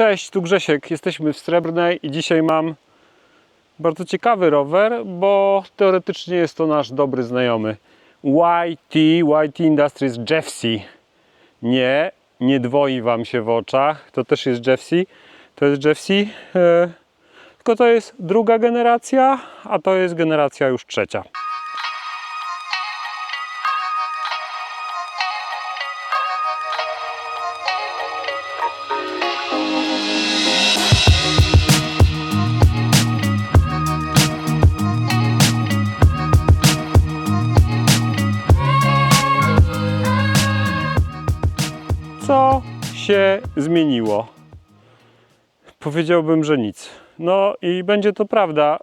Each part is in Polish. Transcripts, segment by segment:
Cześć, tu Grzesiek. Jesteśmy w Srebrnej i dzisiaj mam bardzo ciekawy rower, bo teoretycznie jest to nasz dobry znajomy. YT, YT Industries Jeffsy. Nie, nie dwoi Wam się w oczach. To też jest Jeffsy. To jest Jeffsy. E, tylko to jest druga generacja, a to jest generacja już trzecia. Co się zmieniło? Powiedziałbym, że nic. No i będzie to prawda,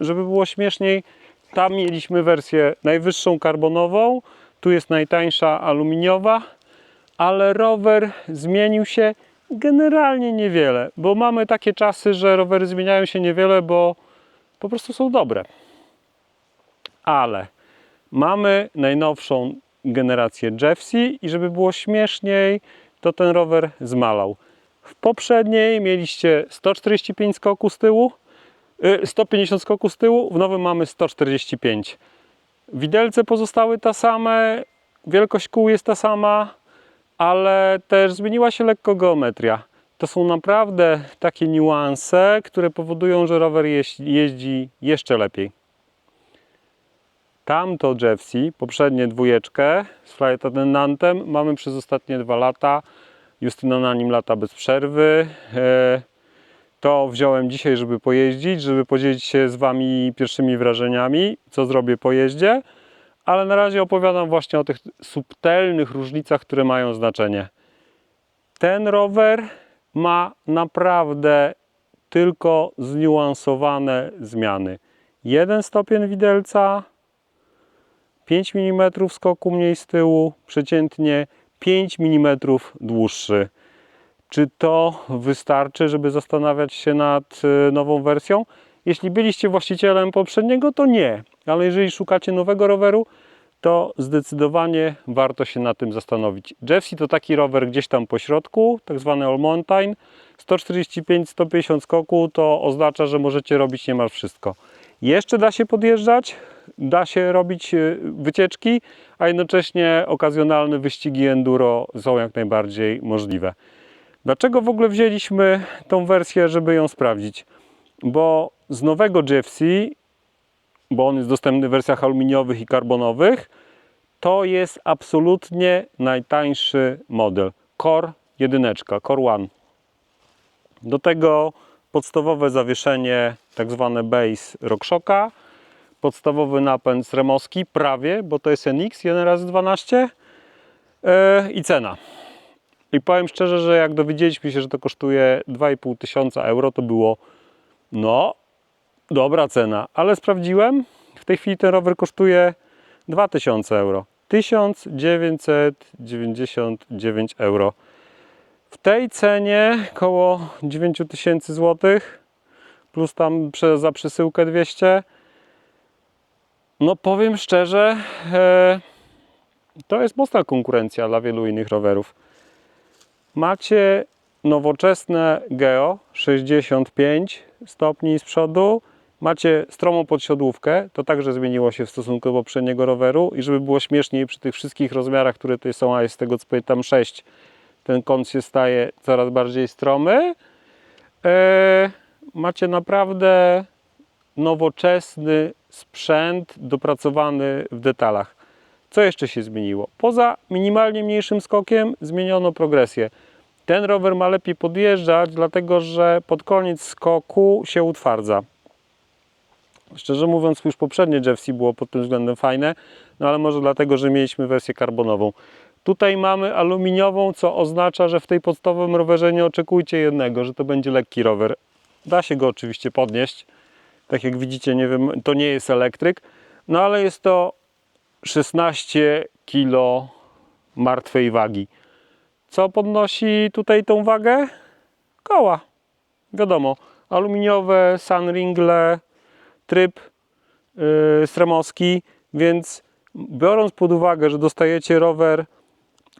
żeby było śmieszniej. Tam mieliśmy wersję najwyższą karbonową, tu jest najtańsza aluminiowa, ale rower zmienił się generalnie niewiele, bo mamy takie czasy, że rowery zmieniają się niewiele, bo po prostu są dobre. Ale mamy najnowszą generację Jeffsy i żeby było śmieszniej, to ten rower zmalał. W poprzedniej mieliście 145 skoku z tyłu, y, 150 skoku z tyłu, w nowym mamy 145. Widelce pozostały te same, wielkość kół jest ta sama, ale też zmieniła się lekko geometria. To są naprawdę takie niuanse, które powodują, że rower jeź- jeździ jeszcze lepiej. Tamto Jeffsy, poprzednie dwójeczkę z Flight Attendantem mamy przez ostatnie dwa lata. Justyna na nim lata bez przerwy. E, To wziąłem dzisiaj, żeby pojeździć, żeby podzielić się z Wami pierwszymi wrażeniami, co zrobię po jeździe. Ale na razie opowiadam właśnie o tych subtelnych różnicach, które mają znaczenie. Ten rower ma naprawdę tylko zniuansowane zmiany. Jeden stopień widelca, 5 mm skoku mniej z tyłu, przeciętnie 5 mm dłuższy. Czy to wystarczy, żeby zastanawiać się nad y, nową wersją? Jeśli byliście właścicielem poprzedniego, to nie. Ale jeżeli szukacie nowego roweru, to zdecydowanie warto się nad tym zastanowić. Jeffsy to taki rower gdzieś tam po środku, tak zwany all mountain. 145-150 skoku to oznacza, że możecie robić niemal wszystko. Jeszcze da się podjeżdżać, da się robić y, wycieczki, a jednocześnie okazjonalne wyścigi enduro są jak najbardziej możliwe. Dlaczego w ogóle wzięliśmy tą wersję, żeby ją sprawdzić? Bo z nowego Jeffsy, bo on jest dostępny w wersjach aluminiowych i karbonowych, to jest absolutnie najtańszy model. Core 1, Core One. Do tego podstawowe zawieszenie, tak zwane base RockShocka, podstawowy napęd Remoski, prawie, bo to jest NX 1x12 yy, i cena. I powiem szczerze, że jak dowiedzieliśmy się, że to kosztuje 2,5 tysiąca euro, to było no, dobra cena, ale sprawdziłem, w tej chwili ten rower kosztuje 2000 euro. 1999 euro. W tej cenie koło 9000 zł, plus tam za przesyłkę 200. No powiem szczerze, e, to jest mocna konkurencja dla wielu innych rowerów. Macie nowoczesne Geo 65 stopni z przodu. Macie stromą podsiodłówkę, to także zmieniło się w stosunku do poprzedniego roweru i żeby było śmieszniej przy tych wszystkich rozmiarach, które tutaj są, a jest z tego co pamiętam 6, ten kąt się staje coraz bardziej stromy. E, macie naprawdę nowoczesny sprzęt dopracowany w detalach. Co jeszcze się zmieniło? Poza minimalnie mniejszym skokiem zmieniono progresję. Ten rower ma lepiej podjeżdżać, dlatego że pod koniec skoku się utwardza. Szczerze mówiąc, już poprzednie Jeffsy było pod tym względem fajne, no ale może dlatego, że mieliśmy wersję karbonową. Tutaj mamy aluminiową, co oznacza, że w tej podstawowym rowerze nie oczekujcie jednego, że to będzie lekki rower. Da się go oczywiście podnieść. Tak jak widzicie, nie wiem, to nie jest elektryk, no ale jest to 16 kg martwej wagi. Co podnosi tutaj tą wagę? Koła. Wiadomo, aluminiowe, sunringle, tryb yy, więc biorąc pod uwagę, że dostajecie rower,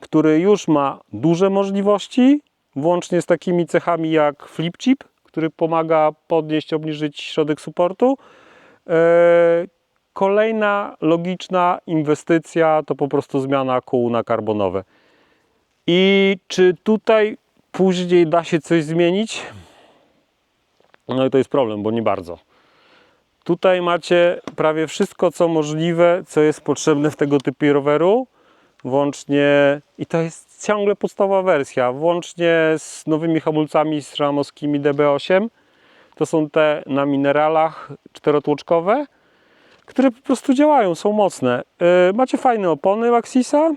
który już ma duże możliwości, włącznie z takimi cechami jak flip chip, który pomaga podnieść, obniżyć środek supportu. E, Kolejna logiczna inwestycja to po prostu zmiana kół na karbonowe. I czy tutaj później da się coś zmienić? No i to jest problem, bo nie bardzo. Tutaj macie prawie wszystko, co możliwe, co jest potrzebne w tego typu roweru. Włącznie, i to jest ciągle podstawowa wersja, włącznie z nowymi hamulcami stramowskimi DB8. To są te na mineralach czterotłoczkowe, które po prostu działają, są mocne. Yy, macie fajne opony Maxisa,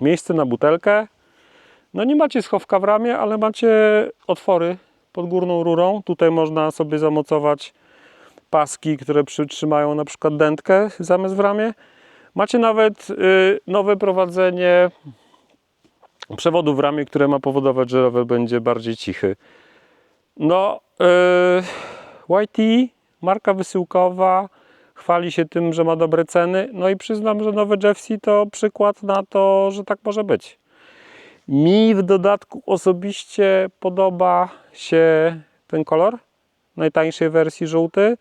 miejsce na butelkę. No nie macie schowka w ramie, ale macie otwory pod górną rurą. Tutaj można sobie zamocować paski, które przytrzymają na przykład dętkę zamiast w ramię. Macie nawet y, nowe prowadzenie przewodu w ramię, które ma powodować, że rower będzie bardziej cichy. No, y, YT, marka wysyłkowa, chwali się tym, że ma dobre ceny. No i przyznam, że nowe Jeffsy to przykład na to, że tak może być. Mi w dodatku osobiście podoba się ten kolor najtańszej wersji żółty.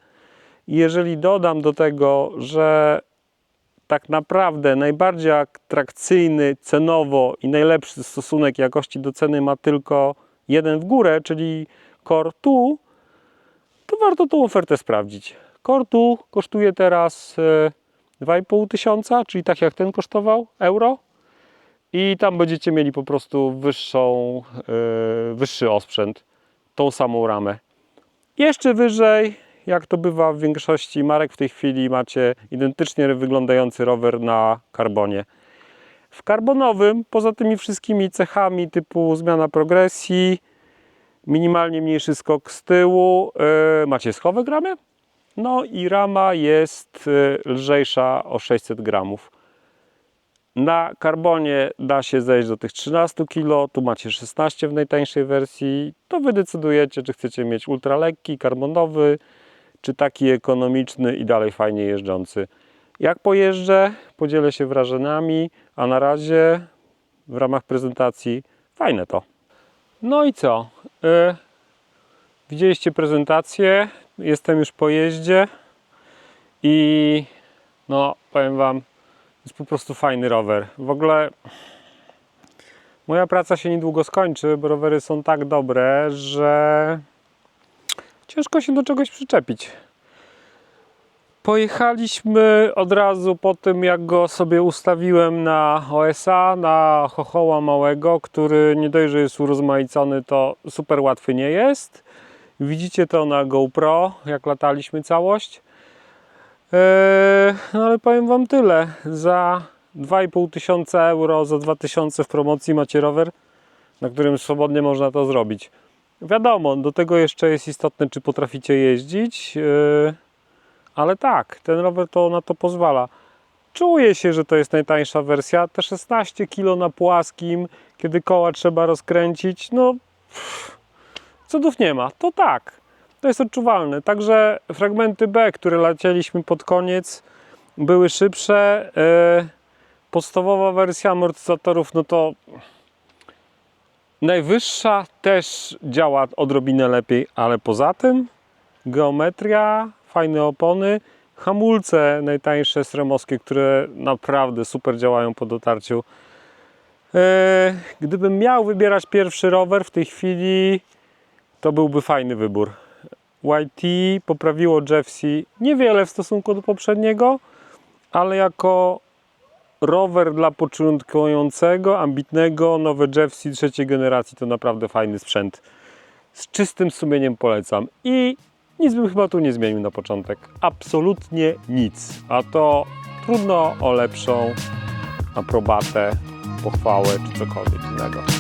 Jeżeli dodam do tego, że tak naprawdę najbardziej atrakcyjny cenowo i najlepszy stosunek jakości do ceny ma tylko jeden w górę, czyli Core 2, to warto tą ofertę sprawdzić. Core 2 kosztuje teraz e, 2,5 tysiąca, czyli tak jak ten kosztował, euro. I tam będziecie mieli po prostu wyższą, e, wyższy osprzęt, tą samą ramę. Jeszcze wyżej, jak to bywa w większości marek w tej chwili, macie identycznie wyglądający rower na karbonie. W karbonowym, poza tymi wszystkimi cechami typu zmiana progresji, minimalnie mniejszy skok z tyłu, yy, macie schowek ramę. No i rama jest yy, lżejsza o 600 gramów. Na karbonie da się zejść do tych 13 kg, tu macie 16 w najtańszej wersji. To wy decydujecie, czy chcecie mieć ultralekki, karbonowy, czy taki ekonomiczny i dalej fajnie jeżdżący. Jak pojeżdżę, podzielę się wrażeniami, a na razie w ramach prezentacji fajne to. No i co? Y, widzieliście prezentację, jestem już po jeździe i no powiem Wam, jest po prostu fajny rower. W ogóle moja praca się niedługo skończy, bo rowery są tak dobre, że ciężko się do czegoś przyczepić. Pojechaliśmy od razu po tym, jak go sobie ustawiłem na OSA, na chochoła małego, który nie dość, że jest urozmaicony, to super łatwy nie jest. Widzicie to na GoPro, jak lataliśmy całość. Eee, no ale powiem Wam tyle. Za 2,5 tysiąca euro, za 2000 w promocji macie rower, na którym swobodnie można to zrobić. Wiadomo, do tego jeszcze jest istotne, czy potraficie jeździć. Eee, ale tak, ten rower to na to pozwala. Czuję się, że to jest najtańsza wersja. Te 16 kg na płaskim, kiedy koła trzeba rozkręcić, no cudów nie ma. To tak, to jest odczuwalne. Także fragmenty B, które lecieliśmy pod koniec, były szybsze. Yy, podstawowa wersja amortyzatorów, no to najwyższa też działa odrobinę lepiej, ale poza tym geometria, fajne opony, hamulce najtańsze sremowskie, które naprawdę super działają po dotarciu. E, Gdybym miał wybierać pierwszy rower w tej chwili, to byłby fajny wybór. YT poprawiło Jeffsy niewiele w stosunku do poprzedniego, ale jako rower dla początkującego, ambitnego, nowe Jeffsy trzeciej generacji to naprawdę fajny sprzęt. Z czystym sumieniem polecam. I nic bym chyba tu nie zmienił na początek. Absolutnie nic. A to trudno o lepszą aprobatę, pochwałę czy cokolwiek innego.